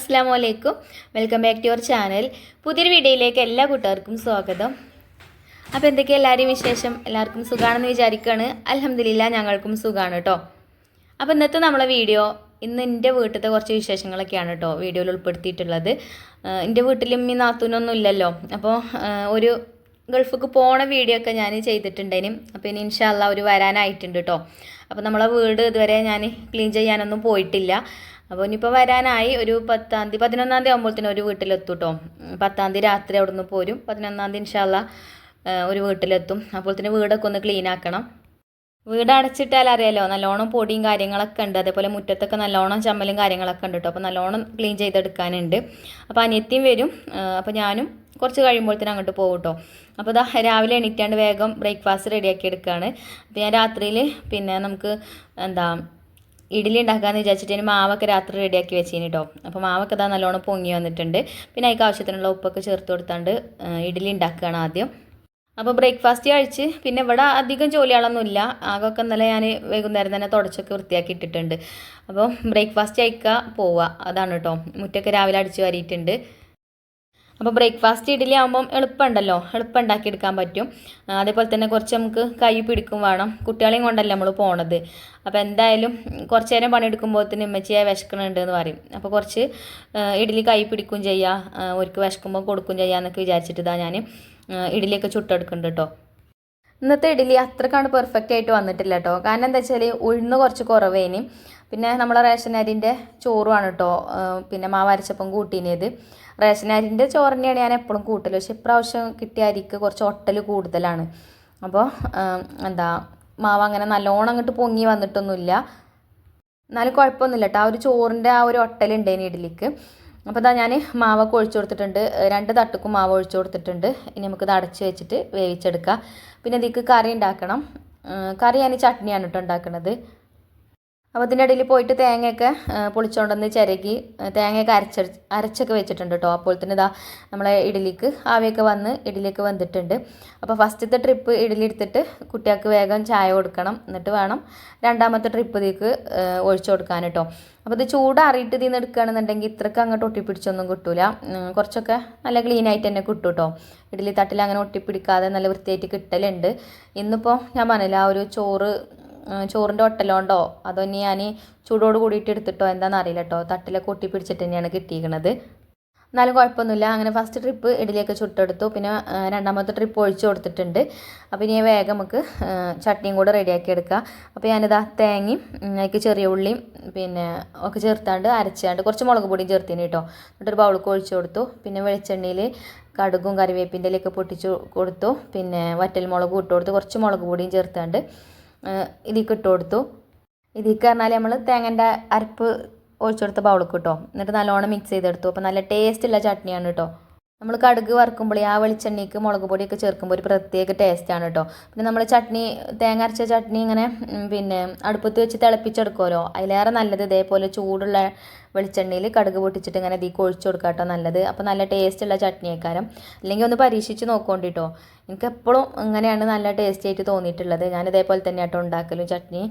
അസ്സാം welcome back to your channel പുതിയൊരു വീഡിയോയിലേക്ക് എല്ലാ കൂട്ടുകാർക്കും സ്വാഗതം. അപ്പോൾ എന്തൊക്കെ എല്ലാവരെയും വിശേഷം? എല്ലാവർക്കും സുഖമാണെന്ന് വിചാരിക്കുകയാണ് അലഹമ്മദില്ല ഞങ്ങൾക്കും സുഖമാണ് കേട്ടോ അപ്പോൾ ഇന്നത്തെ നമ്മളെ വീഡിയോ ഇന്ന് എന്റെ വീട്ടിലത്തെ കുറച്ച് വിശേഷങ്ങളൊക്കെയാണ് കേട്ടോ വീഡിയോയിൽ ഉൾപ്പെടുത്തിയിട്ടുള്ളത്. എന്റെ വീട്ടിൽ ഇമ്മി നാത്തൂനൊന്നും ഇല്ലല്ലോ. അപ്പോൾ ഒരു ഗൾഫിക്ക് പോണ വീഡിയോ ഒക്കെ ഞാൻ ചെയ്തിട്ടുണ്ടേനും. അപ്പോൾ ഇനി ഇൻഷാല്ല അവർ വരാനായിട്ടുണ്ട് കേട്ടോ അപ്പോൾ നമ്മളെ വീട് ഇതുവരെ ഞാൻ ക്ലീൻ ചെയ്യാനൊന്നും പോയിട്ടില്ല. അപ്പോൾ ഇനിയിപ്പോൾ വരാനായി ഒരു പത്താം തീയതി പതിനൊന്നാം തീയതി ആകുമ്പോഴത്തേനും ഒരു വീട്ടിലെത്തും കേട്ടോ പത്താം തീയതി രാത്രി അവിടെ നിന്ന് പോരും. പതിനൊന്നാം തീയതി ഇൻഷാല്ല ഒരു വീട്ടിലെത്തും. അപ്പോഴത്തേന് വീടൊക്കെ ഒന്ന് ക്ലീൻ ആക്കണം. വീട് അടച്ചിട്ടാൽ അറിയാലോ നല്ലോണം പൊടിയും കാര്യങ്ങളൊക്കെ ഉണ്ട്. അതേപോലെ മുറ്റത്തൊക്കെ നല്ലോണം ചമ്മലും കാര്യങ്ങളൊക്കെ ഉണ്ട് കേട്ടോ അപ്പോൾ നല്ലോണം ക്ലീൻ ചെയ്തെടുക്കാനുണ്ട്. അപ്പോൾ അനിയത്തിയും വരും. അപ്പോൾ ഞാനും കുറച്ച് കഴിയുമ്പോഴത്തേനും അങ്ങോട്ട് പോകും കേട്ടോ അപ്പോൾ ഇതാ രാവിലെ എണീറ്റാണ്ട് വേഗം ബ്രേക്ക്ഫാസ്റ്റ് റെഡിയാക്കി എടുക്കുകയാണ് അപ്പോൾ ഞാൻ രാത്രിയിൽ പിന്നെ നമുക്ക് എന്താ ഇഡ്ഡലി ഉണ്ടാക്കാമെന്ന് വിചാരിച്ചിട്ട് ഇനി മാവൊക്കെ രാത്രി റെഡിയാക്കി വെച്ചിന് കേട്ടോ അപ്പോൾ മാവൊക്കെ ഇതാ നല്ലോണം പൊങ്ങി വന്നിട്ടുണ്ട്. പിന്നെ അതിക്ക് ആവശ്യത്തിനുള്ള ഉപ്പൊക്കെ ചേർത്ത് കൊടുത്താണ്ട് ഇഡ്ഡലി ഉണ്ടാക്കുകയാണ് ആദ്യം. അപ്പോൾ ബ്രേക്ക്ഫാസ്റ്റ് കഴിച്ച് പിന്നെ ഇവിടെ അധികം ജോലികളൊന്നുമില്ല ആകൊക്കെ ഇന്നലെ ഞാൻ വൈകുന്നേരം തന്നെ തുടച്ചൊക്കെ വൃത്തിയാക്കി ഇട്ടിട്ടുണ്ട്. അപ്പോൾ ബ്രേക്ക്ഫാസ്റ്റ് കഴിക്കുക പോവുക അതാണ് കേട്ടോ മുറ്റൊക്കെ രാവിലെ അടിച്ചു വാരിയിട്ടുണ്ട്. അപ്പോൾ ബ്രേക്ക്ഫാസ്റ്റ് ഇഡ്ഡലി ആകുമ്പം എളുപ്പമുണ്ടല്ലോ. എളുപ്പം ഉണ്ടാക്കിയെടുക്കാൻ പറ്റും അതേപോലെ തന്നെ കുറച്ച് നമുക്ക് കൈ പിടിക്കും വേണം. കുട്ടികളെയും കൊണ്ടല്ലേ നമ്മൾ പോണത്. അപ്പോൾ എന്തായാലും കുറച്ച് നേരം പണിയെടുക്കുമ്പോഴത്തേന് ഉമ്മച്ചിയെ വിശക്കണുണ്ട് എന്ന് പറയും. അപ്പോൾ കുറച്ച് ഇഡ്ഡലി കൈ പിടിക്കും ചെയ്യുക ഒരിക്കൽ വിശക്കുമ്പോൾ കൊടുക്കും ചെയ്യാന്നൊക്കെ വിചാരിച്ചിട്ട് ഞാൻ ഇഡ്ഡലിയൊക്കെ ചുട്ടെടുക്കുന്നുണ്ട് കേട്ടോ. ഇന്നത്തെ ഇഡ്ഡലി അത്രക്കാണ് പെർഫെക്റ്റ് ആയിട്ട് വന്നിട്ടില്ല കേട്ടോ. കാരണം എന്താ വെച്ചാൽ ഉഴുന്ന് കുറച്ച് കുറവേനി. പിന്നെ നമ്മളെ റേഷൻ അരിന്റെ ചോറുമാണ് കേട്ടോ പിന്നെ മാവ് അരച്ചപ്പം കൂട്ടിയത് റേഷൻ അരിന്റെ ചോറ് തന്നെയാണ് ഞാൻ എപ്പോഴും കൂട്ടൽ പക്ഷെ ഇപ്രാവശ്യം കിട്ടിയ അരിക്ക് കുറച്ച് ഒട്ടൽ കൂടുതലാണ്. അപ്പോൾ എന്താ മാവ് അങ്ങനെ നല്ലോണം അങ്ങോട്ട് പൊങ്ങി വന്നിട്ടൊന്നുമില്ല. എന്നാലും കുഴപ്പമൊന്നുമില്ല കേട്ടോ. ആ ഒരു ചോറിന്റെ ആ ഒരു ഒട്ടലുണ്ടേനി ഇഡ്ഡലിക്ക് അപ്പോൾ ഇതാ ഞാൻ മാവൊക്കെ ഒഴിച്ചു കൊടുത്തിട്ടുണ്ട്. രണ്ട് തട്ടുക്കും മാവ് ഒഴിച്ചു കൊടുത്തിട്ടുണ്ട്. ഇനി നമുക്കിത് അടച്ച് വെച്ചിട്ട് വേവിച്ചെടുക്കാം. പിന്നെ ഇതിക്ക് കറി ഉണ്ടാക്കണം. കറി ഞാൻ ചട്നിയാണ് കേട്ടോ ഉണ്ടാക്കുന്നത് അപ്പോൾ ഇതിന്റെ ഇടയിൽ പോയിട്ട് തേങ്ങയൊക്കെ പൊളിച്ചുകൊണ്ടുവന്ന് ചിരകി തേങ്ങയൊക്കെ അരച്ച അരച്ചൊക്കെ വെച്ചിട്ടുണ്ട് കേട്ടോ അപ്പോൾ തന്നെ ഇതാ നമ്മളെ ഇഡലിക്ക് ആവിയൊക്കെ വന്ന് ഇഡലിയൊക്കെ വന്നിട്ടുണ്ട്. അപ്പോൾ ഫസ്റ്റത്തെ ട്രിപ്പ് ഇഡലി എടുത്തിട്ട് കുട്ടികൾക്ക് വേഗം ചായ കൊടുക്കണം. എന്നിട്ട് വേണം രണ്ടാമത്തെ ട്രിപ്പ് ഇതിലേക്ക് ഒഴിച്ചു കൊടുക്കാൻ കേട്ടോ അപ്പോൾ ഇത് ചൂടാറിയിട്ട് ഇതിൽ നിന്ന് എടുക്കുകയാണെന്നുണ്ടെങ്കിൽ ഇത്രയ്ക്ക് അങ്ങോട്ട് ഒട്ടിപ്പിടിച്ചൊന്നും കിട്ടൂല. കുറച്ചൊക്കെ നല്ല ക്ലീൻ ആയിട്ട് തന്നെ കിട്ടും കേട്ടോ ഇഡലി തട്ടിൽ അങ്ങനെ ഒട്ടിപ്പിടിക്കാതെ നല്ല വൃത്തിയായിട്ട് കിട്ടലുണ്ട്. ഇന്നിപ്പോൾ ഞാൻ പറഞ്ഞില്ല ആ ഒരു ചോറ് ചോറിന്റെ ഒട്ടലോണ്ടോ? അതോ ഇനി ഞാൻ ചൂടോട് കൂടിയിട്ട് എടുത്തിട്ടോ? എന്താണെന്ന് അറിയില്ല കേട്ടോ തട്ടിലൊക്കെ ഒട്ടിപ്പിടിച്ചിട്ട് തന്നെയാണ് കിട്ടിയിരിക്കുന്നത് എന്നാലും കുഴപ്പമൊന്നുമില്ല. അങ്ങനെ ഫസ്റ്റ് ട്രിപ്പ് ഇഡലിയൊക്കെ ചുട്ടെടുത്തു. പിന്നെ രണ്ടാമത്തെ ട്രിപ്പ് ഒഴിച്ചു കൊടുത്തിട്ടുണ്ട്. അപ്പോൾ ഇനി വേഗം നമുക്ക് ചട്നിയും കൂടെ റെഡിയാക്കി എടുക്കാം. അപ്പോൾ ഞാനിതാ തേങ്ങയും ഉം, അതിലേക്ക് ചെറിയ ഉള്ളിയും പിന്നെ ഒക്കെ ചേർത്താണ്ട് അരച്ചാണ്ട് കുറച്ച് മുളക് പൊടിയും ചേർത്തിന് കേട്ടോ എന്നിട്ടൊരു ബൗൾക്ക് ഒഴിച്ചു കൊടുത്തു. പിന്നെ വെളിച്ചെണ്ണയിൽ കടുകും കറിവേപ്പിന്റെ ഇലയൊക്കെ പൊട്ടിച്ചു കൊടുത്തു. പിന്നെ വറ്റൽ മുളക് ഇട്ട് കൊടുത്തു. കുറച്ച് മുളക് പൊടിയും ചേർത്താണ്ട് ഇതിലേക്ക് ഇട്ട് കൊടുത്തു. ഇതിലേക്ക് പറഞ്ഞാൽ നമ്മൾ തേങ്ങന്റെ അരപ്പ് ഒഴിച്ചെടുത്ത ബൗളിക്ക് കേട്ടോ എന്നിട്ട് നല്ലോണം മിക്സ് ചെയ്തെടുത്തു. അപ്പോൾ നല്ല ടേസ്റ്റ് ഉള്ള ചട്നിയാണ് കേട്ടോ. നമ്മൾ കടുക് വറുക്കുമ്പോൾ ആ വെളിച്ചെണ്ണയ്ക്ക് മുളക് പൊടിയൊക്കെ ചേർക്കുമ്പോൾ ഒരു പ്രത്യേക ടേസ്റ്റാണ് കേട്ടോ. പിന്നെ നമ്മൾ ചട്നി തേങ്ങ അരച്ച ചട്നി ഇങ്ങനെ പിന്നെ അടുപ്പത്ത് വെച്ച് തിളപ്പിച്ചെടുക്കുമല്ലോ അതിലേറെ നല്ലത് ഇതേപോലെ ചൂടുള്ള വെളിച്ചെണ്ണയിൽ കടുക് പൊട്ടിച്ചിട്ട് ഇങ്ങനെ ഇതിലേക്ക് ഒഴിച്ചു കൊടുക്കുക കേട്ടോ നല്ലത്. അപ്പോൾ നല്ല ടേസ്റ്റുള്ള ചട്നി ആക്കാരം അല്ലെങ്കിൽ ഒന്ന് പരീക്ഷിച്ച് നോക്കോണ്ടി എനിക്ക് എപ്പോഴും ഇങ്ങനെയാണ് നല്ല ടേസ്റ്റി ആയിട്ട് തോന്നിയിട്ടുള്ളത്. ഞാൻ ഇതേപോലെ തന്നെ കേട്ടോ ഉണ്ടാക്കലും ചട്നി.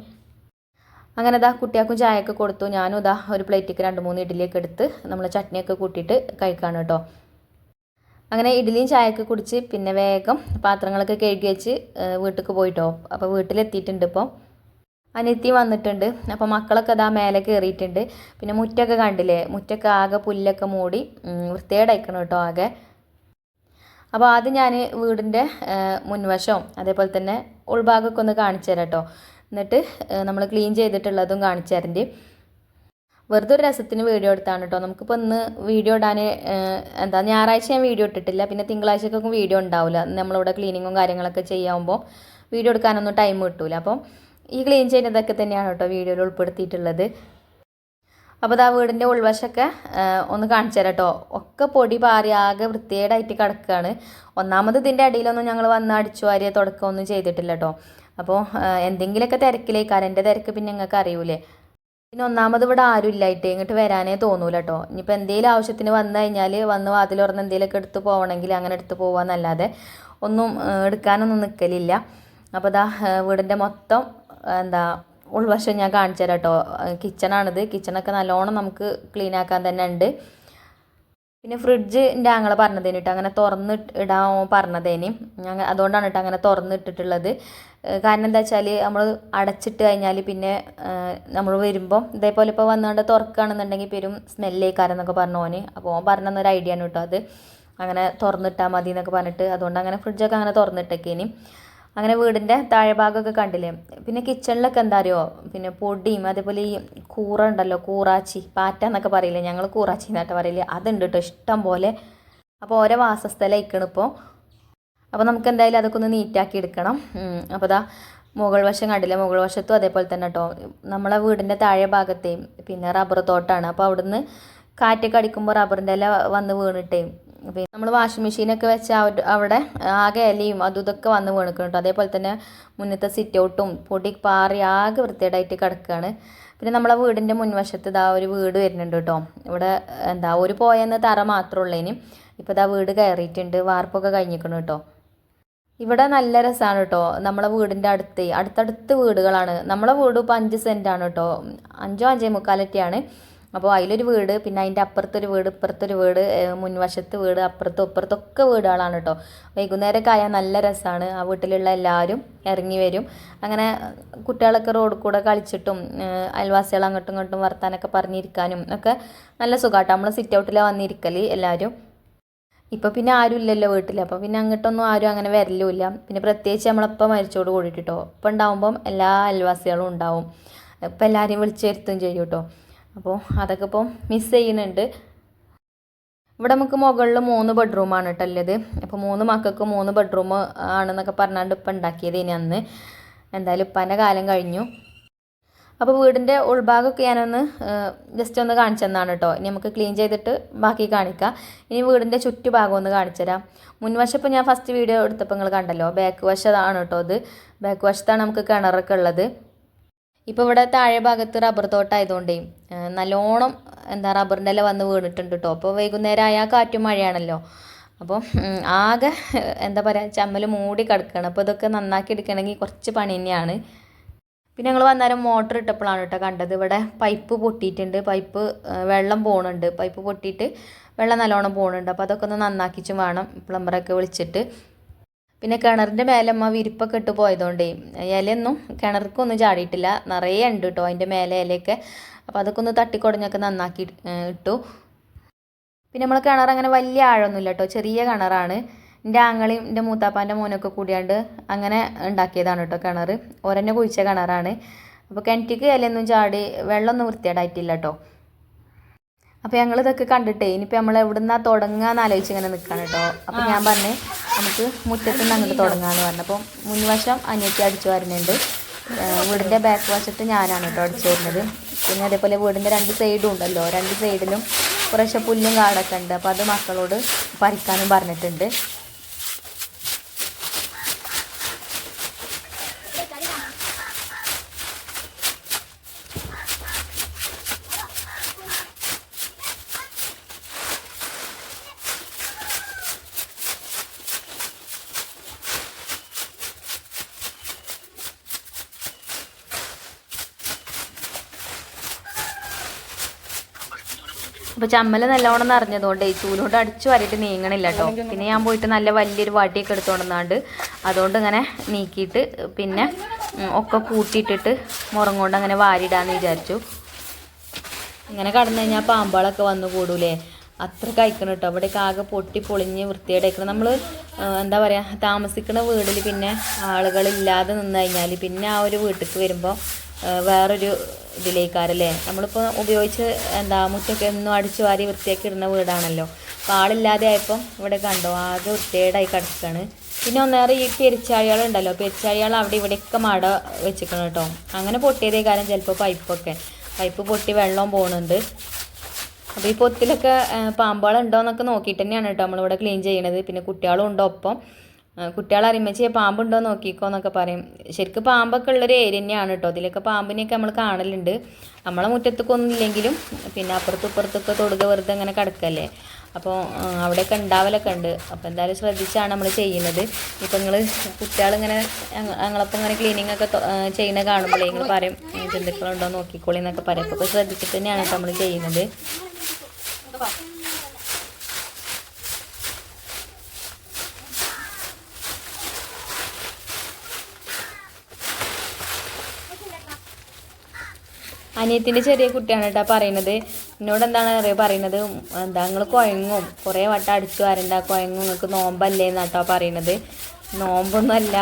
അങ്ങനെ ഇതാ കുട്ടിയാക്കും ചായയൊക്കെ കൊടുത്തു. ഞാനും ഇതാ ഒരു പ്ലേറ്റിക്ക് രണ്ട് മൂന്ന് ഇഡ്ഡലിയൊക്കെ എടുത്ത് നമ്മൾ ചട്നിയൊക്കെ കൂട്ടിയിട്ട് കഴിക്കാണ് കേട്ടോ അങ്ങനെ ഇഡ്ഡലിയും ചായയൊക്കെ കുടിച്ച് പിന്നെ വേഗം പാത്രങ്ങളൊക്കെ കഴുകി വെച്ച് വീട്ടിലേക്ക് പോയിട്ടോ അപ്പോൾ വീട്ടിലെത്തിയിട്ടുണ്ട് ഇപ്പോൾ അനിയത്തി വന്നിട്ടുണ്ട്. അപ്പോൾ മക്കളൊക്കെ അതാ മേലെ കയറിയിട്ടുണ്ട് പിന്നെ മുറ്റൊക്കെ കണ്ടില്ലേ? മുറ്റൊക്കെ ആകെ പുല്ലൊക്കെ മൂടി വൃത്തികേടായിക്കണം കേട്ടോ ആകെ. അപ്പോൾ ആദ്യം ഞാൻ വീടിന്റെ മുൻവശവും അതേപോലെ തന്നെ ഉൾഭാഗമൊക്കെ ഒന്ന് കാണിച്ചു തരാം കേട്ടോ. എന്നിട്ട് നമ്മൾ ക്ലീൻ ചെയ്തിട്ടുള്ളതും കാണിച്ചു തരേണ്ടി. വെറുതെ ഒരു രസത്തിന് വീഡിയോ എടുത്താണ് കേട്ടോ. നമുക്കിപ്പോൾ ഇന്ന് വീഡിയോ ഇടാൻ എന്താ ഞായറാഴ്ച ഞാൻ വീഡിയോ ഇട്ടിട്ടില്ല. പിന്നെ തിങ്കളാഴ്ചക്കൊക്കെ വീഡിയോ ഉണ്ടാവില്ല നമ്മളിവിടെ ക്ലീനിങ്ങും കാര്യങ്ങളൊക്കെ ചെയ്യാവുമ്പോൾ വീഡിയോ എടുക്കാനൊന്നും ടൈം കിട്ടൂല. അപ്പം ഈ ക്ലീൻ ചെയ്യുന്നതൊക്കെ തന്നെയാണ് കേട്ടോ വീഡിയോയിൽ ഉൾപ്പെടുത്തിയിട്ടുള്ളത്. അപ്പോൾ ആ വീടിന്റെ ഉൾവശമൊക്കെ ഒന്ന് കാണിച്ചു തരാം കേട്ടോ. ഒക്കെ പൊടി പാറി ആകെ വൃത്തികേടായിട്ട് കിടക്കുകയാണ്. ഒന്നാമത് ഇതിന്റെ അടിയിലൊന്നും ഞങ്ങൾ വന്ന് അടിച്ചു വാരിയ തുടക്കമൊന്നും ചെയ്തിട്ടില്ല കേട്ടോ. അപ്പോൾ എന്തെങ്കിലുമൊക്കെ തിരക്കിലേക്കാരം എന്റെ തിരക്ക് പിന്നെ നിങ്ങൾക്ക് അറിയൂലേ. പിന്നെ ഒന്നാമത് ഇവിടെ ആരും ഇല്ലായിട്ട് ഇങ്ങോട്ട് വരാനേ തോന്നൂല കേട്ടോ. ഇനിയിപ്പോൾ എന്തെങ്കിലും ആവശ്യത്തിന് വന്നു കഴിഞ്ഞാൽ വന്ന് വാതിൽ തുറന്ന് എന്തെങ്കിലുമൊക്കെ എടുത്ത് പോകണമെങ്കിൽ അങ്ങനെ എടുത്ത് പോകാമെന്നല്ലാതെ ഒന്നും എടുക്കാനൊന്നും നിൽക്കലില്ല അപ്പോൾ ദാ വീടിന്റെ മൊത്തം എന്താ ഉൾവശം ഞാൻ കാണിച്ചു തരാം കേട്ടോ കിച്ചണാണിത് കിച്ചണൊക്കെ നല്ലോണം നമുക്ക് ക്ലീൻ ആക്കാൻ തന്നെ ഉണ്ട്. പിന്നെ ഫ്രിഡ്ജ് എന്റെ ആങ്ങളെ പറഞ്ഞതേന് കേട്ടോ അങ്ങനെ തുറന്ന് ഇടാൻ പറഞ്ഞതേന്. ഞങ്ങൾ അതുകൊണ്ടാണ് കേട്ടോ അങ്ങനെ തുറന്നിട്ടിട്ടുള്ളത് കാരണം എന്താ വെച്ചാൽ നമ്മൾ അടച്ചിട്ട് കഴിഞ്ഞാൽ പിന്നെ നമ്മൾ വരുമ്പോൾ ഇതേപോലെ ഇപ്പോൾ വന്നുകൊണ്ട് തുറക്കുകയാണെന്നുണ്ടെങ്കിൽ പെരും സ്മെല്ലേക്കാരം എന്നൊക്കെ പറഞ്ഞു ഓന്. അപ്പോൾ ഓൻ പറഞ്ഞൊരു ഐഡിയ ആണ് കേട്ടോ അത്. അങ്ങനെ തുറന്നിട്ടാൽ മതി എന്നൊക്കെ പറഞ്ഞിട്ട് അതുകൊണ്ട് അങ്ങനെ ഫ്രിഡ്ജൊക്കെ അങ്ങനെ തുറന്നിട്ടേക്കേനി അങ്ങനെ വീടിന്റെ താഴെ ഭാഗമൊക്കെ കണ്ടില്ലേ? പിന്നെ കിച്ചണിലൊക്കെ എന്താ അറിയോ പിന്നെ പൊടിയും അതേപോലെ ഈ കൂറ ഉണ്ടല്ലോ കൂറാച്ചി പാറ്റ എന്നൊക്കെ പറയില്ലേ? ഞങ്ങൾ കൂറാച്ചി എന്നാട്ട് പറയില്ലേ അതുണ്ട് കേട്ടോ ഇഷ്ടം പോലെ. അപ്പോൾ ഓരോ വാസസ്ഥലം ഇക്കണിപ്പോൾ അപ്പോൾ നമുക്ക് എന്തായാലും അതൊക്കെ ഒന്ന് നീറ്റാക്കി എടുക്കണം. അപ്പോൾ ദാ മുകൾ വശം കണ്ടില്ലേ? മുകൾ വശത്തും അതേപോലെ തന്നെ കേട്ടോ നമ്മളെ വീടിന്റെ താഴെ ഭാഗത്തെയും പിന്നെ റബ്ബർ തോട്ടാണ്. അപ്പോൾ അവിടുന്ന് കാറ്റൊക്കെ അടിക്കുമ്പോൾ റബ്ബറിന്റെ ഇല വന്ന് വീണിട്ടേ പിന്നെ നമ്മൾ വാഷിംഗ് മെഷീനൊക്കെ വെച്ച് അവിടെ ആകെ ഇലയും അതും ഇതൊക്കെ വന്ന് വീണിക്കണം അതേപോലെ തന്നെ മുന്നത്തെ സിറ്റ് ഔട്ടും പൊടി പാറി ആകെ വൃത്തികേടായിട്ട് കിടക്കുകയാണ് പിന്നെ നമ്മളെ വീടിന്റെ മുൻവശത്ത് ഇതാ ഒരു വീട് വരുന്നുണ്ട് കേട്ടോ ഇവിടെ എന്താ ഒരു പോയെന്ന് തറ മാത്രമേ ഇനി. ഇപ്പോൾ ഇതാ വീട് കയറിയിട്ടുണ്ട്. വാർപ്പൊക്കെ കഴിഞ്ഞിരിക്കണം കേട്ടോ ഇവിടെ നല്ല രസമാണ് കേട്ടോ നമ്മളെ വീടിന്റെ അടുത്ത് അടുത്തടുത്ത് വീടുകളാണ്. നമ്മളെ വീട് ഇപ്പോൾ അഞ്ച് സെന്റാണ് കേട്ടോ അഞ്ചോ അഞ്ചേ മുക്കാലൊക്കെയാണ് അപ്പോൾ അതിലൊരു വീട് പിന്നെ അതിന്റെ അപ്പുറത്തൊരു വീട് ഇപ്പുറത്തൊരു വീട് മുൻവശത്ത് വീട് അപ്പുറത്തും ഇപ്പുറത്തൊക്കെ വീടുകളാണ് കേട്ടോ വൈകുന്നേരമൊക്കെ ആയാൽ നല്ല രസമാണ് ആ വീട്ടിലുള്ള എല്ലാവരും ഇറങ്ങി വരും. അങ്ങനെ കുട്ടികളൊക്കെ റോഡിൽ കൂടെ കളിച്ചിട്ടും അയൽവാസികൾ അങ്ങോട്ടും ഇങ്ങോട്ടും വർത്താനൊക്കെ പറഞ്ഞിരിക്കാനും ഒക്കെ നല്ല സുഖമാട്ടോ നമ്മൾ സിറ്റ് ഔട്ടിലാണ് വന്നിരിക്കൽ എല്ലാവരും ഇപ്പോൾ പിന്നെ ആരും ഇല്ലല്ലോ വീട്ടിൽ അപ്പോൾ പിന്നെ അങ്ങോട്ടൊന്നും ആരും അങ്ങനെ വരലുമില്ല പിന്നെ പ്രത്യേകിച്ച് നമ്മളപ്പം മരിച്ചോട് കൂടിയിട്ടോ ഇപ്പം ഉണ്ടാവുമ്പം എല്ലാ അയൽവാസികളും ഉണ്ടാവും. ഇപ്പം എല്ലാവരെയും വിളിച്ചു വരുത്തുകയും ചെയ്യും കേട്ടോ അപ്പോൾ അതൊക്കെ ഇപ്പോൾ മിസ് ചെയ്യുന്നുണ്ട്. ഇവിടെ നമുക്ക് മുകളിൽ മൂന്ന് ബെഡ്റൂമാണ് കേട്ടോ ഉള്ളത്. അപ്പോൾ മൂന്ന് മക്കൾക്ക് മൂന്ന് ബെഡ്റൂം ആണെന്നൊക്കെ പറഞ്ഞാണ്ട് ഇപ്പം ഉണ്ടാക്കിയത് ഇനി അന്ന്. എന്തായാലും ഇപ്പന്റെ കാലം കഴിഞ്ഞു. അപ്പോൾ വീടിന്റെ ഉൾഭാഗമൊക്കെ ഞാനൊന്ന് ജസ്റ്റ് ഒന്ന് കാണിച്ചു തന്നാണ് കേട്ടോ ഇനി നമുക്ക് ക്ലീൻ ചെയ്തിട്ട് ബാക്കി കാണിക്കാം. ഇനി വീടിന്റെ ചുറ്റുഭാഗം ഒന്ന് കാണിച്ചു തരാം. മുൻവശം ഇപ്പോൾ ഞാൻ ഫസ്റ്റ് വീഡിയോ എടുത്തപ്പോൾ നിങ്ങൾ കണ്ടല്ലോ. ബാക്ക് വശതാണ് കേട്ടോ ഇത്. ബാക്ക് വശത്താണ് നമുക്ക് കിണറൊക്കെ ഉള്ളത്. ഇപ്പോൾ ഇവിടെ താഴെ ഭാഗത്ത് റബ്ബർ തോട്ടമായതുകൊണ്ടേ നല്ലോണം എന്താ റബ്ബറിന്റെ ഇല വന്ന് വീണിട്ടുണ്ട് കേട്ടോ അപ്പോൾ വൈകുന്നേരം ആയാൽ കാറ്റും മഴയാണല്ലോ. അപ്പോൾ ആകെ എന്താ പറയുക ചമ്മൽ മൂടി കിടക്കുകയാണ് അപ്പോൾ ഇതൊക്കെ നന്നാക്കി എടുക്കണമെങ്കിൽ കുറച്ച് പണി തന്നെയാണ്. പിന്നെ ഞങ്ങൾ വന്നേരം മോട്ടർ ഇട്ടപ്പോഴാണ് കേട്ടോ കണ്ടത്. ഇവിടെ പൈപ്പ് പൊട്ടിയിട്ടുണ്ട്. പൈപ്പ് വെള്ളം പോണുണ്ട്. പൈപ്പ് പൊട്ടിയിട്ട് വെള്ളം നല്ലോണം പോണുണ്ട്. അപ്പോൾ അതൊക്കെ ഒന്ന് നന്നാക്കിച്ചും വേണം. പ്ലംബറൊക്കെ വിളിച്ചിട്ട്. പിന്നെ കിണറിന്റെ മേലെ അമ്മ വിരിപ്പൊക്കെ ഇട്ട് പോയതുകൊണ്ടേ ഇലയൊന്നും കിണർക്കൊന്നും ചാടിയിട്ടില്ല. നിറയെ ഉണ്ട് കേട്ടോ അതിന്റെ മേലെ ഇലയൊക്കെ. അപ്പോൾ അതൊക്കെ ഒന്ന് തട്ടിക്കുടഞ്ഞൊക്കെ നന്നാക്കി ഇട്ടു. പിന്നെ നമ്മൾ കിണർ അങ്ങനെ വലിയ ആഴമൊന്നുമില്ല കേട്ടോ ചെറിയ കിണറാണ്. എന്റെ ആങ്ങളെയും എന്റെ മൂത്താപ്പാന്റെ മോനൊക്കെ കൂടിയാണ്ട് അങ്ങനെ ഉണ്ടാക്കിയതാണ് കേട്ടോ കിണർ. ഒരെന്നെ കുഴിച്ച കിണറാണ്. അപ്പോൾ കിണറ്റിക്ക് ഇലയൊന്നും ചാടി വെള്ളമൊന്നും വൃത്തിയായിട്ടായിട്ടില്ല കേട്ടോ അപ്പോൾ ഞങ്ങൾ ഇതൊക്കെ കണ്ടിട്ടേ ഇനിയിപ്പോൾ നമ്മൾ എവിടുന്നാ തുടങ്ങാന്ന് ആലോചിച്ച് ഇങ്ങനെ നിൽക്കുകയാണ് കേട്ടോ അപ്പോൾ ഞാൻ പറഞ്ഞേ നമുക്ക് മുറ്റത്ത് നിന്ന് അങ്ങോട്ട് തുടങ്ങാമെന്ന് പറഞ്ഞു. അപ്പോൾ മുൻവശം അനിയത്തി അടിച്ചു വരുന്നുണ്ട്. വീടിന്റെ ബാക്ക് വശത്ത് ഞാനാണ് കേട്ടോ അടിച്ചു വരുന്നത്. പിന്നെ അതേപോലെ വീടിന്റെ രണ്ട് സൈഡും ഉണ്ടല്ലോ. രണ്ട് സൈഡിലും കുറേശ്ശെ പുല്ലും കാടൊക്കെ ഉണ്ട്. അപ്പോൾ അത് മക്കളോട് പറിക്കാനും പറഞ്ഞിട്ടുണ്ട്. അപ്പോൾ ചമ്മൽ നല്ലോണം നിറഞ്ഞതുകൊണ്ട് ഈ ചൂലോണ്ട് അടിച്ചു വരയിട്ട് നീങ്ങണില്ല കേട്ടോ. പിന്നെ ഞാൻ പോയിട്ട് നല്ല വലിയൊരു വടിയൊക്കെ എടുത്തുകൊണ്ടെന്നാണ്ട് അതുകൊണ്ട് ഇങ്ങനെ നീക്കിയിട്ട് പിന്നെ ഒക്കെ കൂട്ടിയിട്ടിട്ട് മുറം കൊണ്ട് അങ്ങനെ വാരിയിടാന്ന് വിചാരിച്ചു. ഇങ്ങനെ കടന്നു കഴിഞ്ഞാൽ പാമ്പാളൊക്കെ വന്നു കൂടൂലേ. അത്ര കഴിക്കണം കേട്ടോ. അവിടെയൊക്കെ ആകെ പൊട്ടി പൊളിഞ്ഞ് വൃത്തിയേടേക്കണം നമ്മൾ എന്താ പറയുക താമസിക്കുന്ന വീട്ടിൽ പിന്നെ ആളുകളില്ലാതെ നിന്ന് കഴിഞ്ഞാൽ പിന്നെ ആ ഒരു വീട്ടിലേക്ക് വരുമ്പോൾ വേറൊരു ഇതിലേക്കാരല്ലേ? നമ്മളിപ്പോൾ ഉപയോഗിച്ച് എന്താ മുറ്റൊക്കെ എന്നും അടിച്ചു വാരി വൃത്തിയാക്കി ഇടുന്ന വീടാണല്ലോ. അപ്പോൾ ആളില്ലാതെ ആയപ്പോൾ ഇവിടെ കണ്ടോ ആകെ വൃത്തികേടായി കിടക്കുകയാണ് പിന്നെ ഒന്നേറെ ഈ പെരിച്ചാഴികളുണ്ടല്ലോ പെരിച്ചാഴികൾ അവിടെ ഇവിടെയൊക്കെ മട വെച്ചിക്കണം കേട്ടോ. അങ്ങനെ പൊട്ടിയതേ കാലം ചിലപ്പോൾ പൈപ്പൊക്കെ. പൈപ്പ് പൊട്ടി വെള്ളം പോകുന്നുണ്ട് അപ്പോൾ ഈ പൊത്തിലൊക്കെ പാമ്പുകളുണ്ടോ എന്നൊക്കെ നോക്കിയിട്ട് തന്നെയാണ് കേട്ടോ നമ്മളിവിടെ ക്ലീൻ ചെയ്യണത്. പിന്നെ കുട്ടികളും ഉണ്ടോ ഒപ്പം. കുട്ടികൾ അറിയുമ്പോൾ പാമ്പുണ്ടോ നോക്കിക്കോ എന്നൊക്കെ പറയും. ശരിക്കും പാമ്പൊക്കെ ഉള്ളൊരു ഏരിയ തന്നെയാണ് കേട്ടോ ഇതിലൊക്കെ പാമ്പിനെയൊക്കെ നമ്മൾ കാണലുണ്ട്. നമ്മളെ മുറ്റത്തൊക്കെ ഒന്നും ഇല്ലെങ്കിലും പിന്നെ അപ്പുറത്തും ഇപ്പുറത്തൊക്കെ തൊടുക വെറുതെ അങ്ങനെ കിടക്കല്ലേ. അപ്പോൾ അവിടെയൊക്കെ ഉണ്ടാവലൊക്കെ ഉണ്ട്. അപ്പോൾ എന്തായാലും ശ്രദ്ധിച്ചാണ് നമ്മൾ ചെയ്യുന്നത്. ഇപ്പം നിങ്ങൾ കുട്ടികളിങ്ങനെ ഞങ്ങ- ഞങ്ങളപ്പം ഇങ്ങനെ ക്ലീനിങ് ഒക്കെ ചെയ്യുന്നത് കാണുമ്പോഴേ നിങ്ങൾ പറയും "ഉം, ജന്തുക്കളുണ്ടോ നോക്കിക്കോളി എന്നൊക്കെ പറയും. അപ്പോൾ ശ്രദ്ധിച്ചിട്ട് തന്നെയാണ് നമ്മൾ ചെയ്യുന്നത്. അനിയത്തിന്റെ ചെറിയ കുട്ടിയാണ് കേട്ടോ പറയുന്നത്. എന്നോട് എന്താണ് അറിയുക പറയുന്നത് എന്താ നിങ്ങൾ കുഴങ്ങും കുറേ വട്ടം അടിച്ചു വരണ്ട കുഴങ്ങും നിങ്ങൾക്ക് നോമ്പല്ലേ എന്നാട്ടോ പറയുന്നത്. നോമ്പൊന്നുമല്ല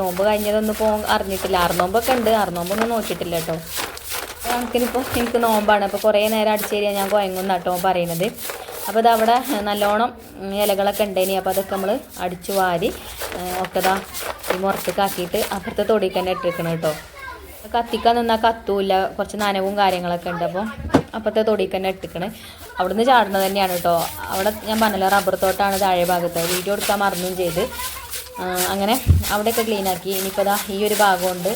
നോമ്പ് കഴിഞ്ഞതൊന്നും പോ അറിഞ്ഞിട്ടില്ല. അറുനോമ്പൊക്കെ ഉണ്ട്. അറുനോമ്പൊന്നും നോക്കിയിട്ടില്ല കേട്ടോ കണക്കിനിപ്പോൾ എനിക്ക് നോമ്പാണ്. അപ്പോൾ കുറേ നേരം അടിച്ചു തരിക ഞാൻ കുഴങ്ങും നട്ടോ പറയുന്നത്. അപ്പോൾ ഇതവിടെ നല്ലോണം ഇലകളൊക്കെ ഉണ്ടേനി. അപ്പോൾ അതൊക്കെ നമ്മൾ അടിച്ചു വാരി ഒക്കെ ഈ മുറത്തേക്കാക്കിയിട്ട് അപ്പുറത്തെ തൊടിയിൽ തന്നെ ഇട്ടിരിക്കണം കേട്ടോ കത്തിക്കാൻ നിന്നാൽ കത്തൂല. കുറച്ച് നനവും കാര്യങ്ങളൊക്കെ ഉണ്ട് അപ്പോൾ അപ്പോഴത്തെ തൊടിക്ക് തന്നെ ഇട്ടിക്കണ്. അവിടുന്ന് ചാടുന്നത് തന്നെയാണ് കേട്ടോ. അവിടെ ഞാൻ പറഞ്ഞല്ലോ റബ്ബർ തോട്ടാണ് താഴെ ഭാഗത്ത്. വീഡിയോ എടുക്കാൻ മറന്നും ചെയ്ത്. അങ്ങനെ അവിടെയൊക്കെ ക്ലീൻ ആക്കി. ഇനിയിപ്പോൾ ദാ ഈ ഒരു ഭാഗമുണ്ട്.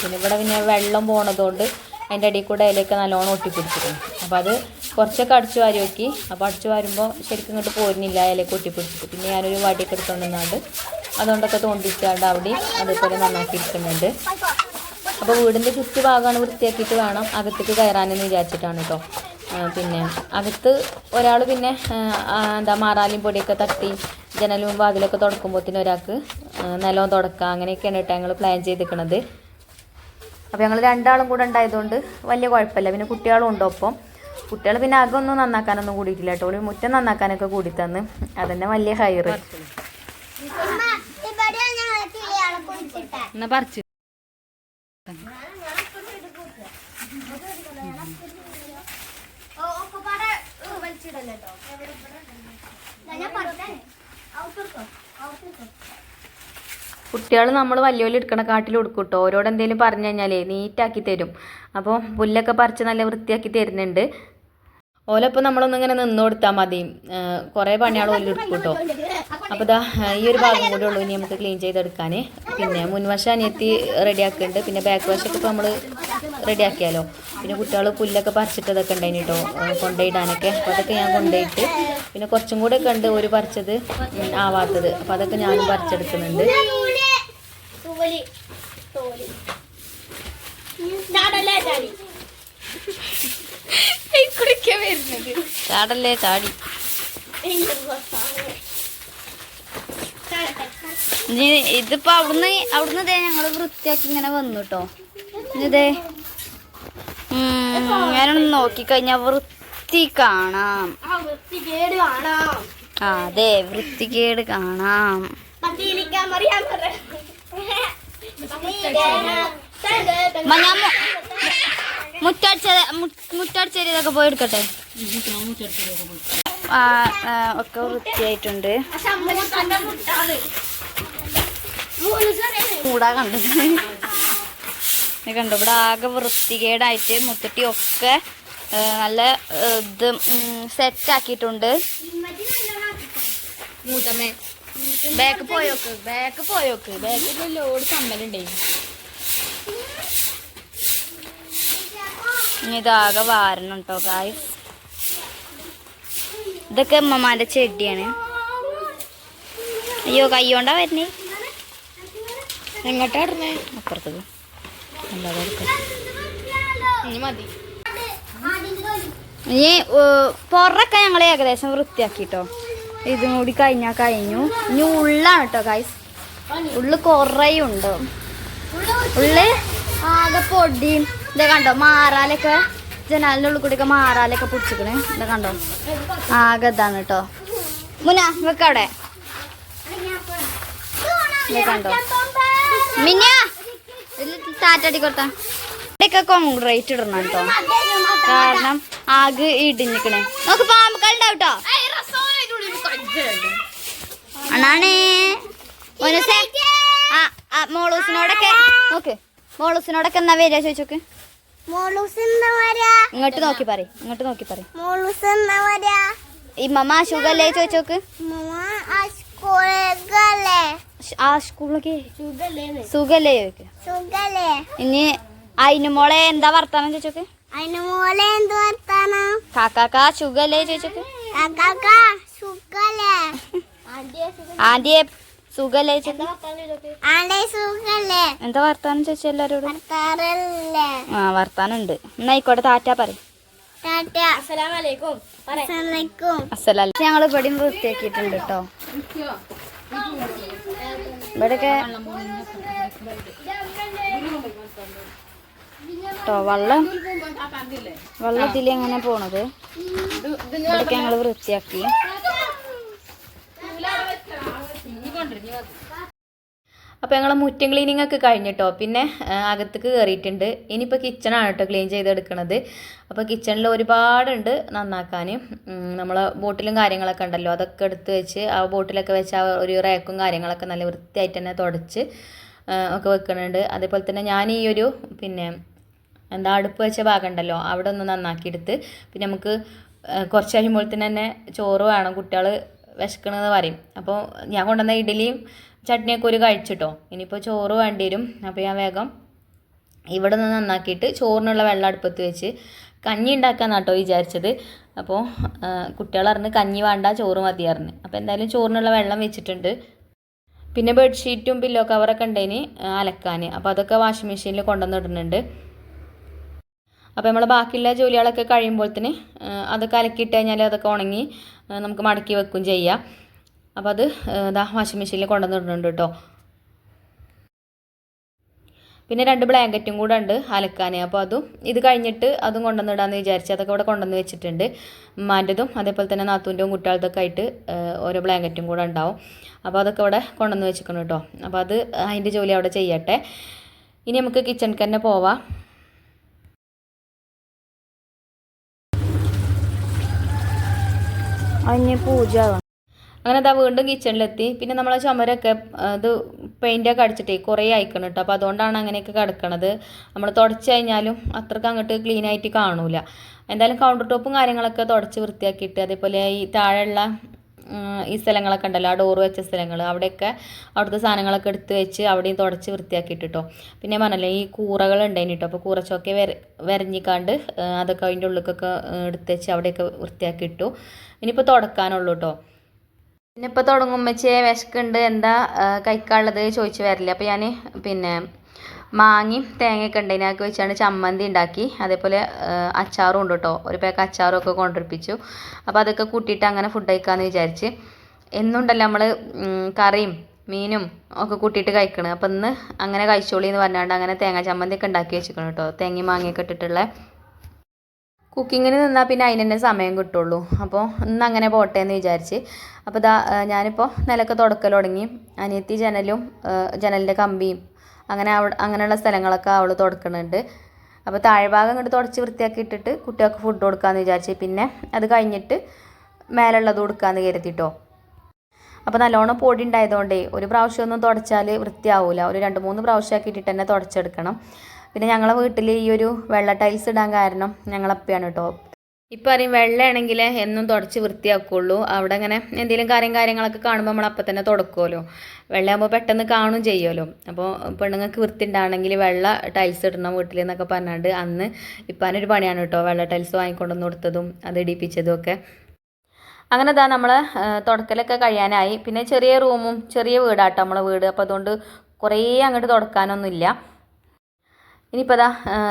പിന്നെ ഇവിടെ പിന്നെ വെള്ളം പോണതുകൊണ്ട് അതിന്റെ അടിയിൽ കൂടെ ഇലയൊക്കെ നല്ലോണം ഒട്ടിപ്പിടിച്ചിരുന്നു അപ്പോൾ അത് കുറച്ചൊക്കെ അടിച്ചു വാരി നോക്കി അപ്പോൾ അടിച്ചു വാരുമ്പോൾ ശരിക്കും ഇങ്ങോട്ട് പോരുന്നില്ല ഇലയൊക്കെ ഒട്ടിപ്പിടിച്ചിട്ട്. പിന്നെ ഞാനൊരു വടിയൊക്കെ എടുത്തുകൊണ്ടിരുന്നാണ്ട് അതുകൊണ്ടൊക്കെ തോണ്ടിച്ചാണ്ട് അവിടെ അതേപോലെ നന്നാക്കി ഇരിക്കുന്നുണ്ട് അപ്പോൾ വീടിന്റെ ചുറ്റുഭാഗമാണ് വൃത്തിയാക്കിയിട്ട് വേണം അകത്തേക്ക് കയറാനെന്ന് വിചാരിച്ചിട്ടാണ് കേട്ടോ പിന്നെ അകത്ത് ഒരാൾ പിന്നെ എന്താ മാറാലിയും പൊടിയൊക്കെ തട്ടി ജനലും വാതിലൊക്കെ തുടക്കുമ്പോഴത്തേന് ഒരാൾക്ക് നിലവും തുടക്കുക അങ്ങനെയൊക്കെയാണ് കേട്ടോ ഞങ്ങൾ പ്ലാൻ ചെയ്തിരിക്കണത് അപ്പോൾ ഞങ്ങൾ രണ്ടാളും കൂടെ ഉണ്ടായതുകൊണ്ട് വലിയ കുഴപ്പമില്ല. പിന്നെ കുട്ടികളും ഉണ്ട് ഒപ്പം. കുട്ടികൾ പിന്നെ അകമൊന്നും നന്നാക്കാനൊന്നും കൂടിയിട്ടില്ല കേട്ടോ ഒരു മുറ്റം നന്നാക്കാനൊക്കെ കൂടി തന്ന് അതന്നെ വലിയ കുളിച്ചിട്ടെ. എന്നാ പറിച്ചു. കുട്ടികൾ നമ്മൾ വലിയ വലിയ എടുക്കണ കാട്ടിൽ കൊടുക്കും കേട്ടോ ഓരോട് എന്തെങ്കിലും പറഞ്ഞു കഴിഞ്ഞാലേ നീറ്റാക്കി തരും. അപ്പോൾ പുല്ലൊക്കെ പറിച്ച് നല്ല വൃത്തിയാക്കി തരുന്നുണ്ട്. ഓലപ്പം നമ്മളൊന്നിങ്ങനെ നിന്ന് കൊടുത്താൽ മതി. കുറേ പണിയാൾ ഓലെടുക്കും കേട്ടോ അപ്പോൾ ഇതാ ഈ ഒരു ഭാഗം കൂടെ ഉള്ളൂ ഇനി നമുക്ക് ക്ലീൻ ചെയ്തെടുക്കാൻ പിന്നെ മുൻവശം അനിയത്തി റെഡിയാക്കുന്നുണ്ട്. പിന്നെ ബാക്ക് വശമൊക്കെ ഇപ്പോൾ നമ്മൾ റെഡിയാക്കിയാലോ. പിന്നെ കുട്ടികൾ പുല്ലൊക്കെ പറിച്ചിട്ടതൊക്കെ ഉണ്ടായിന് കേട്ടോ കൊണ്ടുപോയിടാനൊക്കെ അപ്പോൾ അതൊക്കെ ഞാൻ കൊണ്ടുപോയിട്ട് പിന്നെ കുറച്ചും കൂടെ ഒക്കെ ഉണ്ട് ഒരു പറിച്ചത് ആവാത്തത്. അപ്പോൾ അതൊക്കെ ഞാനും പറിച്ചെടുക്കുന്നുണ്ട്. ചാടല്ലേ ചാടി കുടിക്കാൻ വരുന്നത് ചാടല്ലേ ചാടി ഇനി ഇതിപ്പോ അവിടുന്ന് അവിടുന്ന് ഇതേ ഞങ്ങൾ വൃത്തിയാക്കി ഇങ്ങനെ വന്നു കേട്ടോ ഇതേ ഞാനൊന്ന് നോക്കിക്കഴിഞ്ഞാ വൃത്തി കാണാം. ആ അതെ വൃത്തികേട് കാണാം. മുറ്റാടിച്ചേരി ഇതൊക്കെ പോയി എടുക്കട്ടെ? ഒക്കെ വൃത്തിയായിട്ടുണ്ട്. കൂടാ കണ്ടത്. കണ്ടു ഇവിടെ ആകെ വൃത്തികേടായിട്ട് മുത്തട്ടി ഒക്കെ നല്ല ഇത് സെറ്റ് ആക്കിയിട്ടുണ്ട് മൂത്തമ്മേ ബാക്ക് പോയോക്ക് ബാക്ക് പോയോക്ക്. ബാക്കിൽ ലോഡ് കമ്മലുണ്ടേ. ഇതാകെ വാരണം കേട്ടോ കായ് ഇതൊക്കെ ഉമ്മമാന്റെ ചെടിയാണ്. അയ്യോ കൈ കയ്യോണ്ടാ വരുന്നേ? എങ്ങോട്ടാ ഇടുന്നേ അപ്പുറത്തേക്ക് അല്ലാതെ ഇനി മതി. ഇനി പുറൊക്കെ ഞങ്ങൾ ഏകദേശം വൃത്തിയാക്കിട്ടോ. ഇതും കൂടി കഴിഞ്ഞാൽ കഴിഞ്ഞു. ഇനി ഉള്ളാണ് കേട്ടോ കായ്സ് ഉള്ളു കുറേ ഉള്ളു ഉള്ള് ആകെ പൊടിയും ഇതേ കണ്ടോ മാറാലൊക്കെ ജനാലിന്റെ ഉള്ളിൽ കൂടിയൊക്കെ മാറാലൊക്കെ പിടിച്ചിക്കണേ. ഇതാ കണ്ടോ ആകെ ഇതാണ് കേട്ടോ മുന വെക്കവിടെ ഇതേ കണ്ടോ മിന്ന ടാറ്റടി കൊടുത്ത. ഇവിടെയൊക്കെ കോൺക്രീറ്റ് ഇടണം കേട്ടോ. കാരണം ആകെ ഇടിഞ്ഞിക്കണേ. നോക്ക് പാമ്പുകളുണ്ടാവും കേട്ടോ. അണാണേ മോനൂസേ ആ ആ മോളൂസിനോടൊക്കെ നോക്ക്. മോളൂസിനോടൊക്കെ എന്നാ വരിക ചോദിച്ചോക്ക്. ഇങ്ങോട്ട് നോക്കി പറ ഇങ്ങോട്ട് നോക്കി പറ ഇമ്മമ്മ സുഖല്ലേ ചോദിച്ചോക്ക്? മമ്മ ആ സ്കൂളിലൊക്കെ സുഖല്ലേ ചോദിക്ക്. ഇനി എന്താ വർത്താനം ചോദിച്ചോക്ക്? അതിന് മോളെ എന്ത് വർത്താനം? കാക്കാക്ക സുഖല്ലേ ചോദിച്ചോക്ക്? കാക്ക സുഖല്ലേ. ആന്റിയെ സുഖല്ലേ. ചോദിച്ചോക്ക്? ആടെ എന്താ വർത്താനം ചോദിച്ചു എല്ലാരോടും? ആ വർത്താനം ഉണ്ട്. എന്നായിക്കോട്ടെ താറ്റാ പറ ഞങ്ങൾ ഇവിടെയും വൃത്തിയാക്കിയിട്ടുണ്ട് കേട്ടോ ഇവിടെയൊക്കെ കേട്ടോ വെള്ളം വെള്ളത്തിൽ എങ്ങനെ പോണത്? ഇവിടെയൊക്കെ ഞങ്ങൾ വൃത്തിയാക്കി. അപ്പോൾ ഞങ്ങൾ മുറ്റം ക്ലീനിങ് ഒക്കെ കഴിഞ്ഞിട്ടോ. പിന്നെ അകത്തേക്ക് കയറിയിട്ടുണ്ട് ഇനിയിപ്പോൾ കിച്ചണാണ് കേട്ടോ ക്ലീൻ ചെയ്തെടുക്കണത്. അപ്പോൾ കിച്ചണിൽ ഒരുപാടുണ്ട് നന്നാക്കാൻ നമ്മൾ ബോട്ടിലും കാര്യങ്ങളൊക്കെ ഉണ്ടല്ലോ. അതൊക്കെ എടുത്ത് വെച്ച് ആ ബോട്ടിലൊക്കെ വെച്ച് ആ ഒരു റേക്കും കാര്യങ്ങളൊക്കെ നല്ല വൃത്തിയായിട്ട് തന്നെ തുടച്ച് ഒക്കെ വെക്കുന്നുണ്ട് അതേപോലെ തന്നെ ഞാൻ ഈ ഒരു പിന്നെ എന്താ അടുപ്പ് വെച്ച ഭാഗം ഉണ്ടല്ലോ അവിടെ ഒന്ന് നന്നാക്കിയെടുത്ത് പിന്നെ നമുക്ക് കുറച്ച് കഴിയുമ്പോൾ തന്നെ ചോറ് വേണം. കുട്ടികൾ വിശക്കണമെന്ന് പറയും. അപ്പോൾ ഞാൻ കൊണ്ടുവന്ന ഇഡ്ഡലിയും ചട്നിയൊക്കെ ഒരു കഴിച്ചിട്ടോ. ഇനിയിപ്പോൾ ചോറ് വേണ്ടി വരും അപ്പോൾ ഞാൻ വേഗം ഇവിടെ നിന്ന് നന്നാക്കിയിട്ട് ചോറിനുള്ള വെള്ളം അടുപ്പത്ത് വെച്ച് കഞ്ഞി ഉണ്ടാക്കാന്ന് കേട്ടോ വിചാരിച്ചത് അപ്പോൾ കുട്ടികൾ പറഞ്ഞ് കഞ്ഞി വേണ്ട ചോറ് മതി അറിഞ്ഞ്. അപ്പോൾ എന്തായാലും ചോറിനുള്ള വെള്ളം വെച്ചിട്ടുണ്ട്. പിന്നെ ബെഡ്ഷീറ്റും പില്ലോ കവറൊക്കെ ഉണ്ടേന് അലക്കാൻ അപ്പോൾ അതൊക്കെ വാഷിംഗ് മെഷീനിൽ കൊണ്ടുവന്നിടുന്നുണ്ട് അപ്പോൾ നമ്മൾ ബാക്കിയുള്ള ജോലികളൊക്കെ കഴിയുമ്പോഴത്തേന് അതൊക്കെ അലക്കിയിട്ട് കഴിഞ്ഞാൽ അതൊക്കെ ഉണങ്ങി നമുക്ക് മടക്കി വെക്കും ചെയ്യാം. അപ്പോൾ അത് ഇതാ വാഷിംഗ് മെഷീനിൽ കൊണ്ടുവന്നിട്ടുണ്ട് കേട്ടോ പിന്നെ രണ്ട് ബ്ലാങ്കറ്റും കൂടെ ഉണ്ട് അലക്കാൻ അപ്പോൾ അതും ഇത് കഴിഞ്ഞിട്ട് അതും കൊണ്ടുവന്നിടാന്ന് വിചാരിച്ച് അതൊക്കെ ഇവിടെ കൊണ്ടുവന്ന് വെച്ചിട്ടുണ്ട്. ഉമ്മാന്റെതും അതേപോലെ തന്നെ നാത്തൂന്റെയും കുട്ടികളുടെയൊക്കെ ആയിട്ട് ഓരോ ബ്ലാങ്കറ്റും കൂടെ ഉണ്ടാവും. അപ്പോൾ അതൊക്കെ ഇവിടെ കൊണ്ടുവന്ന് വെച്ചിരിക്കണം കേട്ടോ അപ്പോൾ അത് അതിന്റെ ജോലി അവിടെ ചെയ്യട്ടെ. ഇനി നമുക്ക് കിച്ചണിക്ക് തന്നെ പോവാം. അതിന് പൂജ. അങ്ങനെ അതാ വീണ്ടും കിച്ചണിലെത്തി പിന്നെ നമ്മളെ ചുമരൊക്കെ ഇത് പെയിന്റൊക്കെ അടിച്ചിട്ടേ കുറേ അയക്കണം കേട്ടോ അപ്പോൾ അതുകൊണ്ടാണ് അങ്ങനെയൊക്കെ കിടക്കണത്. നമ്മൾ തുടച്ച് കഴിഞ്ഞാലും അത്രയ്ക്ക് അങ്ങോട്ട് ക്ലീൻ ആയിട്ട് കാണൂല. എന്തായാലും കൗണ്ടർ ടോപ്പും കാര്യങ്ങളൊക്കെ തുടച്ച് വൃത്തിയാക്കിയിട്ട് അതേപോലെ ഈ താഴെയുള്ള ഈ സ്ഥലങ്ങളൊക്കെ ഉണ്ടല്ലോ ആ ഡോറ് വെച്ച സ്ഥലങ്ങൾ അവിടെയൊക്കെ അവിടുത്തെ സാധനങ്ങളൊക്കെ എടുത്ത് വെച്ച് അവിടെയും തുടച്ച് വൃത്തിയാക്കിയിട്ട് പിന്നെ പറഞ്ഞല്ലേ ഈ കൂറകൾ ഉണ്ടായിന് കേട്ടോ അപ്പോൾ കൂറച്ചൊക്കെ വര വരഞ്ഞിക്കാണ്ട് അതൊക്കെ അതിന്റെ ഉള്ളിലേക്കൊക്കെ ആ, എടുത്ത് വെച്ച് അവിടെയൊക്കെ വൃത്തിയാക്കിയിട്ടു. ഇനിയിപ്പോൾ തുടക്കാനുള്ളൂ കേട്ടോ പിന്നെ ഇപ്പോൾ തുടങ്ങും വെച്ചേ വിശക്കുണ്ട്. എന്താ കഴിക്കാനുള്ളത് ചോദിച്ചു വരില്ല. അപ്പോൾ ഞാൻ പിന്നെ മാങ്ങയും തേങ്ങയൊക്കെ ഉണ്ട്. അതിനൊക്കെ വെച്ചാണ് ചമ്മന്തി ഉണ്ടാക്കി. അതേപോലെ അച്ചാറും ഉണ്ട് കേട്ടോ ഒരു പാക്ക് അച്ചാറും ഒക്കെ കൊണ്ടുപിടിപ്പിച്ചു. അപ്പോൾ അതൊക്കെ കൂട്ടിയിട്ട് അങ്ങനെ ഫുഡ് കഴിക്കാമെന്ന് വിചാരിച്ച്. എന്നുണ്ടല്ലോ നമ്മൾ കറിയും മീനും ഒക്കെ കൂട്ടിയിട്ട് കഴിക്കണം. അപ്പം ഇന്ന് അങ്ങനെ കഴിച്ചോളി എന്ന് പറഞ്ഞാണ്ട് അങ്ങനെ തേങ്ങ ചമ്മന്തി ഒക്കെ ഉണ്ടാക്കി വെച്ചിരിക്കണം കേട്ടോ തേങ്ങയും മാങ്ങയൊക്കെ ഇട്ടിട്ടുള്ള കുക്കിങ്ങിന് നിന്നാൽ പിന്നെ അതിന് തന്നെ സമയം കിട്ടുള്ളൂ. അപ്പോൾ ഇന്ന് അങ്ങനെ പോട്ടെ എന്ന് വിചാരിച്ച് അപ്പോൾ ഇതാ ഞാനിപ്പോൾ നിലയ്ക്ക് തുടക്കൽ തുടങ്ങി. അനിയത്തി ജനലും ജനലിന്റെ കമ്പിയും അങ്ങനെ അവ അങ്ങനെയുള്ള സ്ഥലങ്ങളൊക്കെ അവൾ തുടക്കുന്നുണ്ട് അപ്പോൾ താഴ്ഭാഗം ഇങ്ങോട്ട് തുടച്ച് വൃത്തിയാക്കി ഇട്ടിട്ട് കുട്ടികൾക്ക് ഫുഡ് കൊടുക്കാമെന്ന് വിചാരിച്ച്. പിന്നെ അത് കഴിഞ്ഞിട്ട് മേലുള്ളത് കൊടുക്കാമെന്ന് കരുതിട്ടോ. അപ്പോൾ നല്ലോണം പൊടി ഉണ്ടായതുകൊണ്ടേ ഒരു പ്രാവശ്യം ഒന്നും തുടച്ചാൽ വൃത്തിയാവില്ല ഒരു രണ്ട് മൂന്ന് പ്രാവശ്യം തന്നെ തുടച്ചെടുക്കണം. പിന്നെ ഞങ്ങളെ വീട്ടിൽ ഈ ഒരു വെള്ള ടൈൽസ് ഇടാൻ കാരണം ഞങ്ങളപ്പയാണ് കേട്ടോ ഇപ്പോൾ അറിയും വെള്ളമാണെങ്കിൽ എന്നും തുടച്ച് വൃത്തിയാക്കുള്ളൂ. അവിടെ അങ്ങനെ എന്തെങ്കിലും കാര്യം കാര്യങ്ങളൊക്കെ കാണുമ്പോൾ നമ്മൾ അപ്പം തന്നെ തുടക്കുമല്ലോ വെള്ളമാകുമ്പോൾ പെട്ടെന്ന് കാണും ചെയ്യുമല്ലോ അപ്പോൾ പെണ്ണുങ്ങൾക്ക് വൃത്തി ഉണ്ടാണെങ്കിൽ വെള്ള ടൈൽസ് ഇടണം വീട്ടിൽ എന്നൊക്കെ പറഞ്ഞാണ്ട് അന്ന് ഇപ്പാനൊരു പണിയാണ് കേട്ടോ വെള്ള ടൈൽസ് വാങ്ങിക്കൊണ്ടുവന്ന് കൊടുത്തതും അത് ഇടിപ്പിച്ചതും ഒക്കെ. അങ്ങനെ ഇതാ നമ്മൾ തുടക്കലൊക്കെ കഴിയാനായി. പിന്നെ ചെറിയ റൂമും ചെറിയ വീടാട്ടോ നമ്മളെ വീട്. അപ്പോൾ അതുകൊണ്ട് കുറേ അങ്ങോട്ട് തുടക്കാനൊന്നുമില്ല. ഇനിയിപ്പോൾ അതാ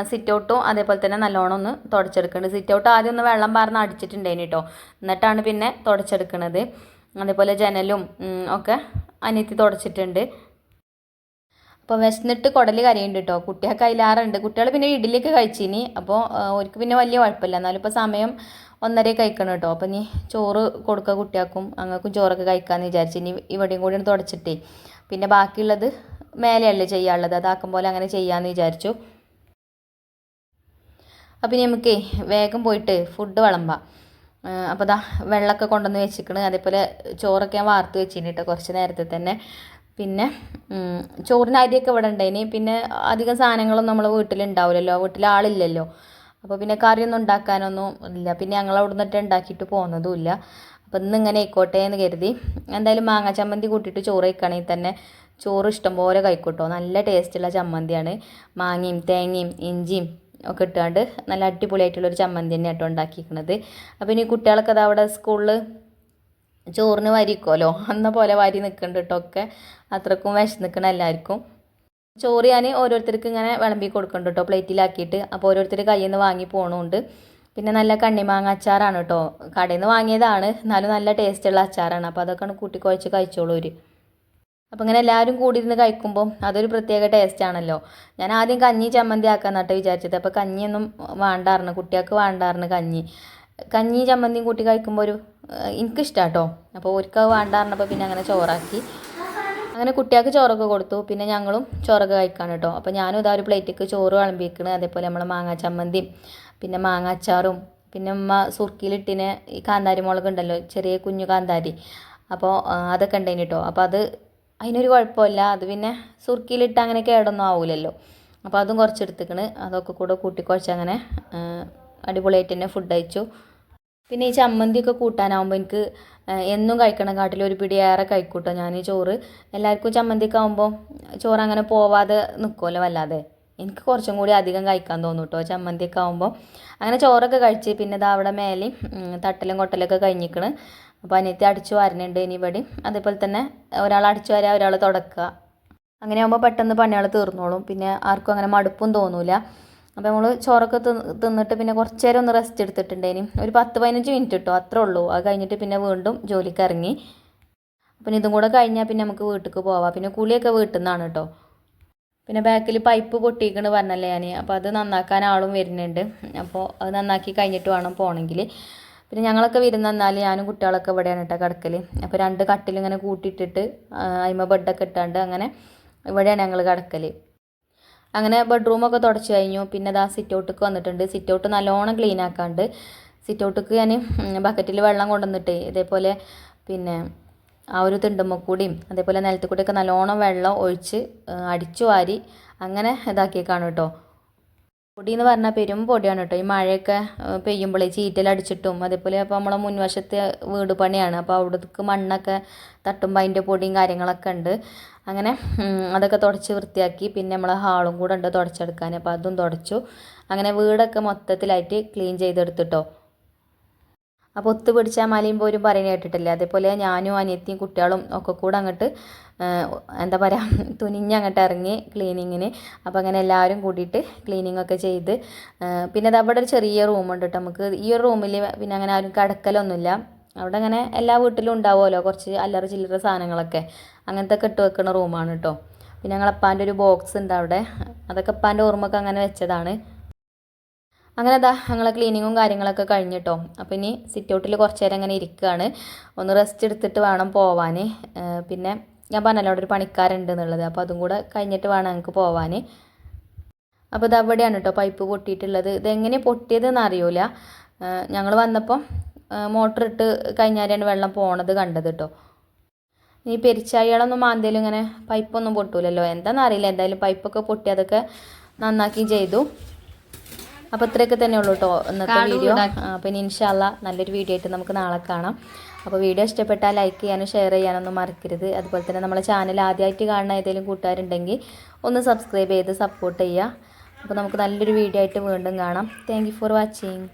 സിറ്റ് ഔട്ടും അതേപോലെ തന്നെ നല്ലോണം ഒന്ന് തുടച്ചെടുക്കുന്നുണ്ട് സിറ്റ് ഔട്ട് ആദ്യം ഒന്ന് വെള്ളം പാർന്ന് അടിച്ചിട്ടുണ്ടായിന് കേട്ടോ എന്നിട്ടാണ് പിന്നെ തുടച്ചെടുക്കുന്നത് അതേപോലെ ജനലും ഒക്കെ അനിയത്തി തുടച്ചിട്ടുണ്ട്. അപ്പോൾ വിശന്നിട്ട് കുടൽ കരയുണ്ട് കേട്ടോ കുട്ടികൾക്ക് അതിലാറുണ്ട് കുട്ടികൾ പിന്നെ ഇഡ്ഡലിയൊക്കെ കഴിച്ചിനി. അപ്പോൾ അവർക്ക് പിന്നെ വലിയ കുഴപ്പമില്ല. എന്നാലും ഇപ്പോൾ സമയം ഒന്നര കഴിക്കണം കേട്ടോ അപ്പോൾ നീ ചോറ് കൊടുക്കുക കുട്ടികൾക്കും അങ്ങക്കും ചോറൊക്കെ കഴിക്കാമെന്ന് വിചാരിച്ചു ഇനി ഇവിടെയും കൂടി തുടച്ചിട്ടേ. പിന്നെ ബാക്കിയുള്ളത് മേലെയല്ലേ ചെയ്യാനുള്ളത്? അതാക്കും പോലെ അങ്ങനെ ചെയ്യാമെന്ന് വിചാരിച്ചു. അപ്പം ഇനി നമുക്കേ വേഗം പോയിട്ട് ഫുഡ് വിളമ്പാം. അപ്പോൾ ദാ വെള്ളമൊക്കെ കൊണ്ടുവന്ന് വെച്ചിക്കണ് അതേപോലെ ചോറൊക്കെ ഞാൻ വാർത്ത് വെച്ചിന് കേട്ടോ കുറച്ച് നേരത്തെ തന്നെ. പിന്നെ ചോറിന് അരിയൊക്കെ ഇവിടെ ഉണ്ടായിന് പിന്നെ അധികം സാധനങ്ങളൊന്നും നമ്മളെ വീട്ടിലുണ്ടാവില്ലല്ലോ. വീട്ടിൽ ആളില്ലല്ലോ. അപ്പോൾ പിന്നെ കറിയൊന്നും ഉണ്ടാക്കാനൊന്നും ഇല്ല. പിന്നെ ഞങ്ങൾ അവിടെ നിന്നിട്ട് ഉണ്ടാക്കിയിട്ട് പോകുന്നതും ഇല്ല. അപ്പം ഇന്ന് ഇങ്ങനെ ആയിക്കോട്ടെ എന്ന് കരുതി. എന്തായാലും മാങ്ങാ ചമ്മന്തി കൂട്ടിയിട്ട് ചോറ് വയ്ക്കുകയാണെങ്കിൽ തന്നെ. ചോറ് ഇഷ്ടംപോലെ കഴിക്കൂട്ടോ. നല്ല ടേസ്റ്റുള്ള ചമ്മന്തിയാണ്. മാങ്ങയും തേങ്ങയും ഇഞ്ചിയും ഒക്കെ ഇട്ടുകൊണ്ട് നല്ല അടിപൊളിയായിട്ടുള്ളൊരു ചമ്മന്തി തന്നെ കേട്ടോ ഉണ്ടാക്കിയിരിക്കുന്നത് അപ്പോൾ ഇനി കുട്ടികളൊക്കെ അത് അവിടെ സ്കൂളിൽ ചോറിന് വരിക്കുമല്ലോ അന്ന പോലെ വരി നിൽക്കുന്നുണ്ട് കേട്ടോ ഒക്കെ. അത്രക്കും വിശന്നിക്കണം എല്ലാവർക്കും ചോറ് ഞാൻ ഓരോരുത്തർക്ക് ഇങ്ങനെ വിളമ്പി കൊടുക്കുന്നുണ്ട് കേട്ടോ പ്ലേറ്റിലാക്കിയിട്ട്. അപ്പോൾ ഓരോരുത്തർ കയ്യിൽ നിന്ന് വാങ്ങി പോകണമുണ്ട് പിന്നെ നല്ല കണ്ണിമാങ്ങ അച്ചാറാണ് കേട്ടോ കടയിൽ നിന്ന് വാങ്ങിയതാണ്. എന്നാലും നല്ല ടേസ്റ്റുള്ള അച്ചാറാണ്. അപ്പോൾ അതൊക്കെയാണ് കൂട്ടി കുഴച്ച് കഴിച്ചോളൂ ഒരു അപ്പോൾ ഇങ്ങനെ എല്ലാവരും കൂടി ഇരുന്ന് കഴിക്കുമ്പോൾ അതൊരു പ്രത്യേക ടേസ്റ്റ് ആണല്ലോ. ഞാൻ ആദ്യം കഞ്ഞി ചമ്മന്തി ആക്കാന്നാട്ടോ വിചാരിച്ചത്. അപ്പോൾ കഞ്ഞിയൊന്നും വേണ്ടായിരുന്നു കുട്ടികൾക്ക് വേണ്ടായിരുന്നു കഞ്ഞി. കഞ്ഞി ചമ്മന്തിയും കൂട്ടി കഴിക്കുമ്പോൾ ഒരു എനിക്കിഷ്ടാട്ടോ. അപ്പോൾ ഒരിക്കൽ വേണ്ടായിരുന്നപ്പോൾ പിന്നെ അങ്ങനെ ചോറാക്കി. അങ്ങനെ കുട്ടികൾക്ക് ചോറൊക്കെ കൊടുത്തു. പിന്നെ ഞങ്ങളും ചോറൊക്കെ കഴിക്കാണ് കേട്ടോ അപ്പോൾ ഞാനും ഇതാ ഒരു പ്ലേറ്റിക്ക് ചോറ് വിളമ്പിക്കണ് അതേപോലെ നമ്മൾ മാങ്ങാ ചമ്മന്തിയും പിന്നെ മാങ്ങ അച്ചാറും പിന്നെ ഉമ്മ സുർക്കിയിലിട്ടിന് ഈ കാന്താരി മുളക് ഉണ്ടല്ലോ ചെറിയ കുഞ്ഞു കാന്താരി. അപ്പോൾ അതൊക്കെ ഉണ്ടായിന് കേട്ടോ അപ്പോൾ അത് അതിനൊരു കുഴപ്പമില്ല. അത് പിന്നെ സുർക്കിയിലിട്ട് അങ്ങനെ കേടൊന്നും ആവില്ലല്ലോ അപ്പോൾ അതും കുറച്ച് എടുത്തിക്കണ് അതൊക്കെ കൂടെ കൂട്ടിക്കുഴച്ച് അങ്ങനെ അടിപൊളിയായിട്ട് തന്നെ ഫുഡ് കഴിച്ചു. പിന്നെ ഈ ചമ്മന്തിയൊക്കെ കൂട്ടാനാവുമ്പോൾ എനിക്ക് എന്നും കഴിക്കണം കാട്ടിൽ ഒരു പിടി ഏറെ കഴിക്കൂട്ടോ ഞാൻ ഈ ചോറ്. എല്ലാവർക്കും ചമ്മന്തിയൊക്കെ ആകുമ്പോൾ ചോറ് അങ്ങനെ പോവാതെ നിൽക്കുമല്ലോ വല്ലാതെ. എനിക്ക് കുറച്ചും കൂടി അധികം കഴിക്കാൻ തോന്നും കേട്ടോ ചമ്മന്തിയൊക്കെ ആകുമ്പോൾ അങ്ങനെ ചോറൊക്കെ കഴിച്ച് പിന്നെ ഇതാ അവിടെ മേലെയും തട്ടലും കൊട്ടലൊക്കെ കഴിഞ്ഞിക്കണ്. അപ്പോൾ അനിയത്തി അടിച്ചു വാരുന്നുണ്ട് ഇനി ഇവിടെ അതേപോലെ തന്നെ ഒരാൾ അടിച്ചു വരാ ഒരാൾ തുടക്കുക. അങ്ങനെ ആകുമ്പോൾ പെട്ടെന്ന് പണികൾ തീർന്നോളും. പിന്നെ ആർക്കും അങ്ങനെ മടുപ്പും തോന്നൂല. അപ്പോൾ നമ്മൾ ചോറൊക്കെ തിന്ന് തിന്നിട്ട് പിന്നെ കുറച്ച് നേരം ഒന്ന് റെസ്റ്റ് എടുത്തിട്ടുണ്ടേനി ഒരു പത്ത് പതിനഞ്ച് മിനിറ്റ് കിട്ടും അത്രേ ഉള്ളൂ. അത് കഴിഞ്ഞിട്ട് പിന്നെ വീണ്ടും ജോലിക്ക് ഇറങ്ങി. അപ്പം ഇതും കൂടെ കഴിഞ്ഞാൽ പിന്നെ നമുക്ക് വീട്ടിലേക്ക് പോവാം. പിന്നെ കുളിയൊക്കെ വീട്ടിൽ നിന്നാണ് കേട്ടോ പിന്നെ ബാക്കിൽ പൈപ്പ് പൊട്ടിക്കണ് പറഞ്ഞല്ലേ ഞാൻ അപ്പോൾ അത് നന്നാക്കാൻ ആളും വരുന്നുണ്ട്. അപ്പോൾ അത് നന്നാക്കി കഴിഞ്ഞിട്ട് വേണം പോകണമെങ്കിൽ പിന്നെ ഞങ്ങളൊക്കെ വിരുന്ന് വന്നാൽ ഞാനും കുട്ടികളൊക്കെ ഇവിടെയാണ് കേട്ടോ കിടക്കൽ അപ്പോൾ രണ്ട് കട്ടിലിങ്ങനെ കൂട്ടിയിട്ടിട്ട് അതിമ ബെഡൊക്കെ ഇട്ടാണ്ട് അങ്ങനെ ഇവിടെയാണ് ഞങ്ങൾ കിടക്കൽ അങ്ങനെ ബെഡ്റൂമൊക്കെ തുടച്ചു കഴിഞ്ഞു. പിന്നെ ദാ സിറ്റ് വന്നിട്ടുണ്ട്. സിറ്റ് ഔട്ട് നല്ലോണം ക്ലീൻ ആക്കാണ്ട്. സിറ്റ് ഔട്ടിക്ക് ഞാൻ ബക്കറ്റിൽ വെള്ളം കൊണ്ടുവന്നിട്ട് ഇതേപോലെ പിന്നെ ആ ഒരു തിണ്ടുമ്മ കൂടിയും അതേപോലെ നിലത്ത് കൂടിയൊക്കെ നല്ലോണം വെള്ളം ഒഴിച്ച് അടിച്ചു വാരി അങ്ങനെ ഇതാക്കിയേക്കാണ് കേട്ടോ. പൊടി എന്ന് പറഞ്ഞാൽ പെരും പൊടിയാണ് കേട്ടോ ഈ മഴയൊക്കെ പെയ്യുമ്പോഴേ ചീറ്റലടിച്ചിട്ടും അതേപോലെ അപ്പോൾ നമ്മളെ മുൻവശത്തെ വീട് പണിയാണ്. അപ്പോൾ അവിടേക്ക് മണ്ണൊക്കെ തട്ടുമ്പോൾ അതിന്റെ പൊടിയും കാര്യങ്ങളൊക്കെ ഉണ്ട് അങ്ങനെ അതൊക്കെ തുടച്ച് വൃത്തിയാക്കി പിന്നെ നമ്മളെ ഹാളും കൂടെ ഉണ്ട് തുടച്ചെടുക്കാൻ അപ്പോൾ അതും തുടച്ചു. അങ്ങനെ വീടൊക്കെ മൊത്തത്തിലായിട്ട് ക്ലീൻ ചെയ്തെടുത്തിട്ടോ അപ്പോൾ ഒത്തു പിടിച്ചാൽ മലയും പോരും പറയുന്നത് കേട്ടിട്ടില്ലേ? അതേപോലെ ഞാനും അനിയത്തിയും കുട്ടികളും ഒക്കെ കൂടെ അങ്ങോട്ട് എന്താ പറയുക തുനിഞ്ഞ് അങ്ങോട്ട് ഇറങ്ങി ക്ലീനിങ്ങിന്. അപ്പോൾ അങ്ങനെ എല്ലാവരും കൂടിയിട്ട് ക്ലീനിങ് ഒക്കെ ചെയ്ത് പിന്നെ അവിടെ ഒരു ചെറിയ റൂമുണ്ട് കേട്ടോ. നമുക്ക് ഈ ഒരു റൂമിൽ പിന്നെ അങ്ങനെ ആരും കടക്കലൊന്നുമില്ല. അവിടെ അങ്ങനെ എല്ലാ വീട്ടിലും ഉണ്ടാവുമല്ലോ കുറച്ച് അല്ലറ ചില്ലറ സാധനങ്ങളൊക്കെ. അങ്ങനത്തെ ഇട്ട് വെക്കുന്ന റൂമാണ് കേട്ടോ. പിന്നെ ഞങ്ങളപ്പാന്റെ ഒരു ബോക്സ് ഉണ്ട് അവിടെ. അതൊക്കെ അപ്പാന്റെ ഓർമ്മക്ക് അങ്ങനെ വെച്ചതാണ്. അങ്ങനെ അതാ ഞങ്ങളെ ക്ലീനിങ്ങും കാര്യങ്ങളൊക്കെ കഴിഞ്ഞിട്ടോ. അപ്പോൾ ഇനി സിറ്റ് ഔട്ടിൽ കുറച്ച് നേരം അങ്ങനെ ഇരിക്കുകയാണ് ഒന്ന് റെസ്റ്റ് എടുത്തിട്ട് വേണം പോവാൻ പിന്നെ ഞാൻ പറഞ്ഞല്ലോ അവിടെ ഒരു പണിക്കാരുണ്ട് എന്നുള്ളത്. അപ്പോൾ അതും കൂടെ കഴിഞ്ഞിട്ട് വേണം ഞങ്ങൾക്ക് പോവാൻ അപ്പോൾ ഇത് അവിടെയാണ് കേട്ടോ പൈപ്പ് പൊട്ടിയിട്ടുള്ളത്. ഇതെങ്ങനെ പൊട്ടിയതെന്ന് അറിയൂല. ഞങ്ങൾ വന്നപ്പോൾ മോട്ടർ ഇട്ട് കഴിഞ്ഞാലാണ് വെള്ളം പോണത് കണ്ടത് കേട്ടോ ഇനി പെരിച്ചാഴികളൊന്നും മാന്തേലും ഇങ്ങനെ പൈപ്പൊന്നും പൊട്ടൂലല്ലോ. എന്താണെന്ന് അറിയില്ല. എന്തായാലും പൈപ്പൊക്കെ പൊട്ടി അതൊക്കെ നന്നാക്കി ചെയ്തു. അപ്പോൾ ഇത്രയൊക്കെ തന്നെ ഉള്ളൂ കേട്ടോ ഇന്നത്തെ വീഡിയോ അപ്പോൾ ഇനി ഇൻഷാല്ല നല്ലൊരു വീഡിയോ ആയിട്ട് നമുക്ക് നാളെ കാണാം. അപ്പോൾ വീഡിയോ ഇഷ്ടപ്പെട്ടാൽ ലൈക്ക് ചെയ്യാനും ഷെയർ ചെയ്യാനൊന്നും മറക്കരുത്. അതുപോലെ തന്നെ നമ്മളെ ചാനൽ ആദ്യമായിട്ട് കാണുന്ന ഏതെങ്കിലും കൂട്ടുകാരുണ്ടെങ്കിൽ ഒന്ന് സബ്സ്ക്രൈബ് ചെയ്ത് സപ്പോർട്ട് ചെയ്യുക. അപ്പോൾ നമുക്ക് നല്ലൊരു വീഡിയോ ആയിട്ട് വീണ്ടും കാണാം. Thank for watching